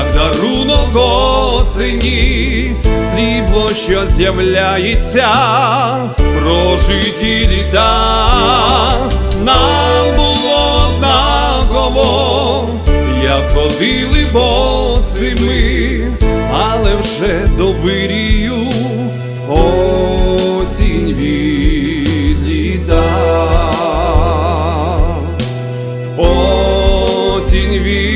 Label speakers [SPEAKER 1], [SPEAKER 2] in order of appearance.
[SPEAKER 1] як дарунок осені, срібло, що з'являється про житті літа, нам було однаково, як ходили босими, але вже довирію осінь від літа. Осінь від